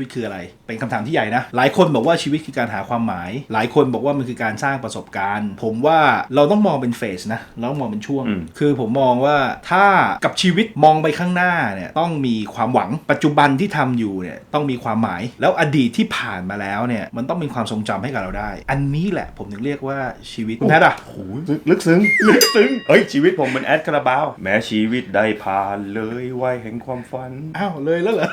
วิตคืออะไร เป็นคำถามที่ใหญ่นะ หลายคนบอกว่าชีวิตคือการหาความหมาย หลายคนบอกว่ามันคือการสร้างประสบการณ์ ผมว่าเราต้องมองเป็นเฟสนะเราต้องมองเป็นช่วงอืมคือผมมองว่าถ้ากับชีวิตมองไปข้างหน้าเนี่ยต้องมีความหวังปัจจุบันที่ทำอยู่เนี่ยต้องมีความหมาย แล้วอดีตที่ผ่านมาแล้วเนี่ยมันต้องมีความทรงจำให้กับเราได้ อันนี้แหละผมถึงเรียกว่าชีวิตคุณแพทย์อะโอ้โหลึกซึ้งลึกซึ้งเฮ้ยชีวิตผมมันแอดคาราบาวแม้ชีวิตได้ผ่านเลยวัยแห่งความฝันอ้าวเลยแล้วเหรอ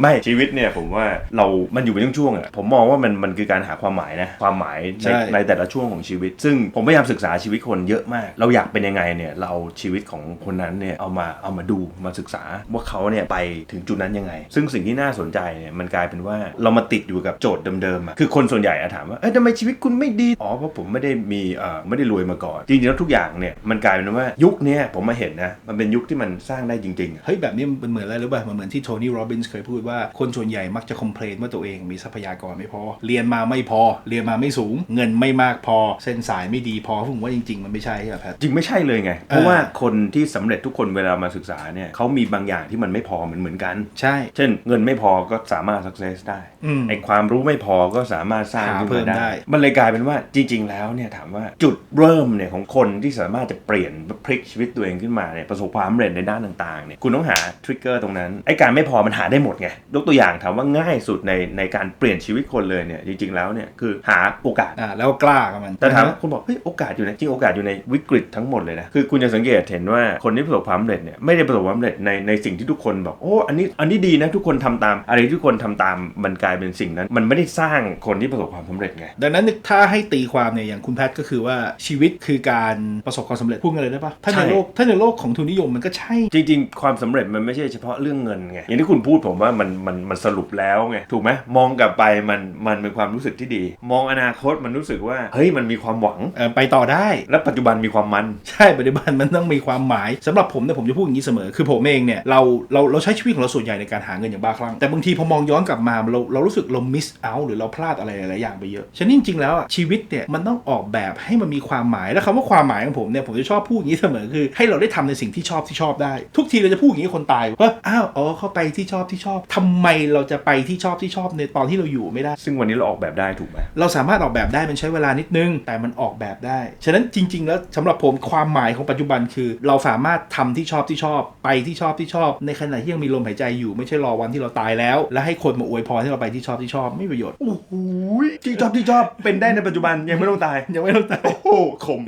ไม่ชีวิตเนี่ยผมว่าเรา มันอยู่เป็นช่วงๆอะผมมองว่ามันมันคือการหาความหมายนะความหมายในใช่ในแต่ละช่วงของชีวิต ซึ่งผมพยายามศึกษาชีวิตคนเยอะมาก เราอยากเป็นยังไงเนี่ยเราเอาชีวิตของคนนั้นเนี่ยเอามาเอามาดูมาศึกษาว่าเขาเนี่ยไปถึงจุดนั้นยังไง ซึ่งสิ่งที่น่าสนใจเนี่ยมันกลายเป็นว่าเรามาติดอยู่กับโจทย์เดิมๆอะคือคนส่วนใหญ่อะถามว่าเอ้ยทำไมชีวิตคุณไม่ดีอ๋อเพราะผมไม่ได้มีเอ่อไม่ได้รวยมาก่อน จริงๆแล้วทุกอย่างเนี่ยมันกลายเป็นว่ายุคเนี้ยผมมาเห็นนะมันเป็นยุคที่มันสร้างได้จริงๆอะ เฮ้ยแบบนี้มันเหมือนอะไรรู้ป่ะมันเหมือนที่โทนี่โรบินส์เคยพูดว่าคนส่วนใหญ่มักจะคอมเพลนว่าตัวเองมีทรัพยากรไม่พอ เรียนมาไม่พอ เรียนมาไม่สูง เงินไม่มากพอ เส้นสายไม่ดีพอผมว่าจริง ๆ มันไม่ใช่ครับแพทจริงไม่ใช่เลยไง เพราะว่าคนที่สำเร็จทุกคนเวลามาศึกษาเนี่ยเขามีบางอย่างที่มันไม่พอเหมือนเหมือนกัน ใช่ เช่น เงินไม่พอก็สามารถ success ได้อืมไอความรู้ไม่พอก็สามารถสร้างหาขึ้นเพิ่มามได้ได้ มันเลยกลายเป็นว่าจริง ๆ แล้วเนี่ยถามว่าจุดเริ่มเนี่ยของคนที่สามารถจะเปลี่ยนพลิกชีวิตตัวเองขึ้นมาเนี่ยประสบความสำเร็จในด้านต่างๆเนี่ยคุณต้องหาทริกเกอร์ตรงนั้นไอการไม่พอมันหาได้หมดไงยกตัวอย่างถามว่าง่ายสุดในในการเปลี่ยนชีวิตคนเลยเนี่ยจริง ๆแล้วเนี่ยคือหาโอกาสอ่าแล้วก็กล้ากับมันแต่ถามว่าคุณบอกเฮ้ยโอกาสอยู่ในจริงโอกาสอยู่ในวิกฤตทั้งหมดเลยนะคือคุณจะสังเกตเห็นว่าคนที่ประสบความสำเร็จเนี่ยไม่ได้ประสบความสำเร็จในในสิ่งที่ทุกคนบอกโอ้อันนี้อันนี้ดีนะทุกคนทำตามอะไรที่ทุกคนทำตามมันกลายเป็นสิ่งนั้น มันไม่ได้สร้างคนที่ประสบความสำเร็จไงดังนั้นถ้าให้ตีความเนี่ยอย่างคุณแพทย์ก็คือว่าชีวิตคือการประสบความสำเร็จพูดกันเลยได้ปะถ้าในใช่โลกถ้าในโลกของทุนนิยมมันก็ใช่จริง ๆ ความสำเร็จมันไม่ใช่เฉพาะเรื่องเงินไงอย่างที่คุณพูดผมว่ามันมันมันสรุปแล้วไงถูกไหมมองกลับไปมันมันเป็นความรู้สึกที่ดี มองอนาคตมันรู้สึกว่าเฮ้ยมันมีความหวังเอ่อไปต่อได้ และปัจจุบันมีความมันใช่ปัจจุบันมันต้องมีความหมายสำหรับผมเนี่ยผมจะพูดอย่างนี้เสมอ คือผมเองเนี่ยเราเราเราใช้ชีวิตของเราส่วนใหญ่ในการหาเงินอย่างบ้าคลั่งแต่บางทีพอมองย้อนกลับมาเราเรารู้สึกเรามิสเอาหรือเราพลาดอะไรหลายๆอย่างไปเยอะฉะนั้นจริงๆแล้วอะชีวิตเนี่ยมันต้องออกแบบให้มันมีความหมายแล้วคำว่าความหมายของผมเนี่ยผมจะชอบพูดอย่างนี้เสมอคือ ให้เราได้ทำในสิ่งที่ชอบที่ชอบได้ ทุกทีเราจะพูดอย่างนี้กับคนตายว่าอ้าวอ๋อเข้าไปที่ชอบที่ชอบทำไมเราจะไปที่ชอบที่ชอบในตอนที่เราอยู่ไม่ได้ ซึ่งวันนี้เราออกแบบได้ถูกไหมเราสามารถออกแบบได้มันใช้เวลานิดนึง แต่มันออกแบบได้ ฉะนั้นจริง ๆ แล้วสำหรับผมความหมายของปัจจุบันคือ เราสามารถทำที่ชอบที่ชอบ ไปที่ชอบที่ชอบ ในขณะที่ยังมีลมหายใจอยู่ไม่ใช่รอวันที่เราตายแล้ว แล้วให้คนมาอวยพรให้เราไปที่ชอบที่ชอบไม่มีประโยชน์โอ้โหที่ชอบที่ชอบเป็นได้ในปัจจุบันยังไม่ต้องตายยังไม่ต้องตายโอ้โหคม